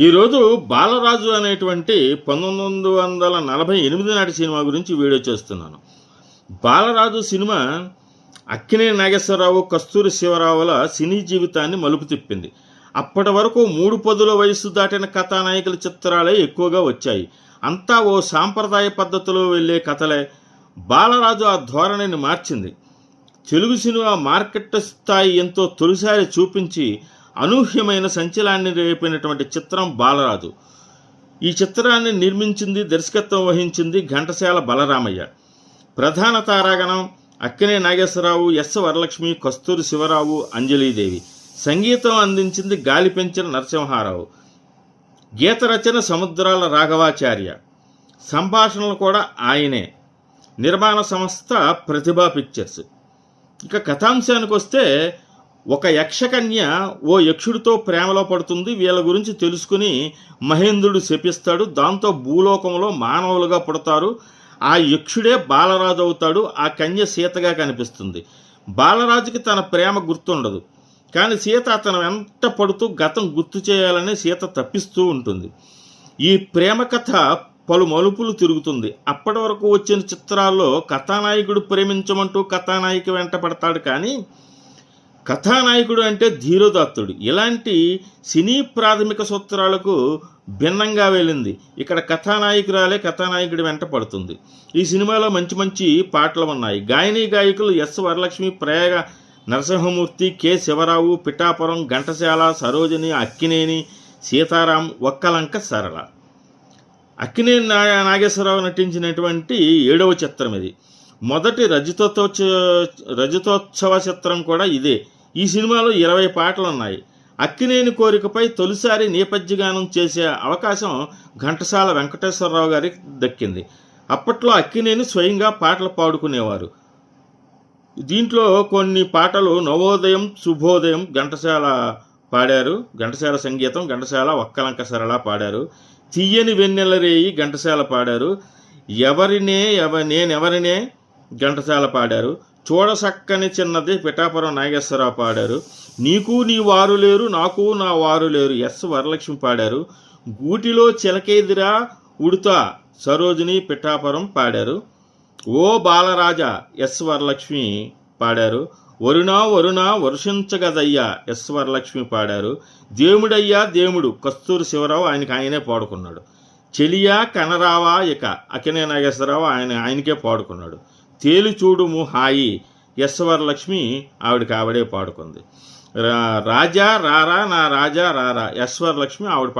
ఈరోజు బాలరాజు అనేటువంటి పంతొమ్మిది వందల నలభై ఎనిమిది నాటి సినిమా గురించి వీడియో చేస్తున్నాను. బాలరాజు సినిమా అక్కినే నాగేశ్వరరావు కస్తూరి శివరావుల సినీ జీవితాన్ని మలుపు తిప్పింది. అప్పటి వరకు మూడు పదుల వయస్సు దాటిన కథానాయకుల చిత్రాలే ఎక్కువగా వచ్చాయి. అంతా ఓ సాంప్రదాయ పద్ధతిలో వెళ్ళే కథలే. బాలరాజు ఆ ధోరణిని మార్చింది. తెలుగు సినిమా మార్కెట్ స్థాయి ఎంతో తొలిసారి చూపించి అనూహ్యమైన సంచలాన్ని రేపినటువంటి చిత్రం బాలరాజు. ఈ చిత్రాన్ని నిర్మించింది దర్శకత్వం వహించింది ఘంటసాల బలరామయ్య. ప్రధాన తారాగణం అక్కినే నాగేశ్వరరావు ఎస్ వరలక్ష్మి కస్తూరి శివరావు అంజలీదేవి. సంగీతం అందించింది గాలి పెంచిన నరసింహారావు. గీత రచన సముద్రాల రాఘవాచార్య. సంభాషణలు కూడా ఆయనే. నిర్మాణ సంస్థ ప్రతిభా పిక్చర్స్. ఇక కథాంశానికి వస్తే ఒక యక్షకన్య ఓ యక్షుడితో ప్రేమలో పడుతుంది. వీళ్ళ గురించి తెలుసుకుని మహేంద్రుడు శపిస్తాడు. దాంతో భూలోకంలో మానవులుగా పుడతారు. ఆ యక్షుడే బాలరాజు అవుతాడు. ఆ కన్య సీతగా కనిపిస్తుంది. బాలరాజుకి తన ప్రేమ గుర్తుండదు. కానీ సీత అతను వెంట పడుతూ గతం గుర్తు చేయాలని సీత తప్పిస్తూ ఉంటుంది. ఈ ప్రేమ కథ పలు మలుపులు తిరుగుతుంది. అప్పటి వరకు వచ్చిన చిత్రాల్లో కథానాయకుడు ప్రేమించమంటూ కథానాయిక వెంట పడతాడు కానీ కథానాయకుడు అంటే ధీరోదత్తుడు. ఇలాంటి సినీ ప్రాథమిక సూత్రాలకు భిన్నంగా వెళ్ళింది. ఇక్కడ కథానాయకురాలే కథానాయకుడి వెంట పడుతుంది. ఈ సినిమాలో మంచి మంచి పాటలు ఉన్నాయి. గాయని గాయకులు ఎస్ వరలక్ష్మి ప్రయాగ నరసింహమూర్తి కె శివరావు పిఠాపురం ఘంటసాల సరోజిని అక్కినేని సీతారాం ఒక్కలంక సరళ. అక్కినేని నా నాగేశ్వరరావు నటించినటువంటి ఏడవ చిత్రం ఇది. మొదటి రజతోత్సవ రజతోత్సవ చిత్రం కూడా ఇదే. ఈ సినిమాలో ఇరవై పాటలు ఉన్నాయి అక్కినేని కోరికపై తొలిసారి నేపథ్యగానం చేసే అవకాశం ఘంటసాల వెంకటేశ్వరరావు గారికి దక్కింది. అప్పట్లో అక్కినేని స్వయంగా పాటలు పాడుకునేవారు. దీంట్లో కొన్ని పాటలు నవోదయం శుభోదయం ఘంటసాల పాడారు. ఘంటసాల సంగీతం ఘంటసాల ఒక్కలంక సరళ పాడారు. తీయని వెన్నెల రేయి ఘంటసాల పాడారు. ఎవరినే ఎవ నేనెవరినే ఘంటసాల పాడారు. చూడసక్కని చిన్నది పిఠాపురం నాగేశ్వరరావు పాడారు. నీకు నీ వారు లేరు నాకు నా వారు లేరు ఎస్ వరలక్ష్మి పాడారు. గూటిలో చిలకేదిరా ఉడుతా సరోజిని పిఠాపురం పాడారు. ఓ బాలరాజా ఎస్ వరలక్ష్మి పాడారు. వరుణ వరుణ వర్షించగదయ్యా ఎస్ వరలక్ష్మి పాడారు. దేవుడయ్యా దేవుడు కస్తూరి శివరావు ఆయనకి ఆయనే పాడుకున్నాడు. చెలియా కనరావా ఇక అకినే నాగేశ్వరరావు ఆయన ఆయనకే పాడుకున్నాడు. తేలి చూడుము హాయి యశ్వరలక్ష్మి ఆవిడకి ఆవిడే పాడుకుంది. రా రాజా రారా నా రాజా రారా యశ్వరలక్ష్మి ఆవిడ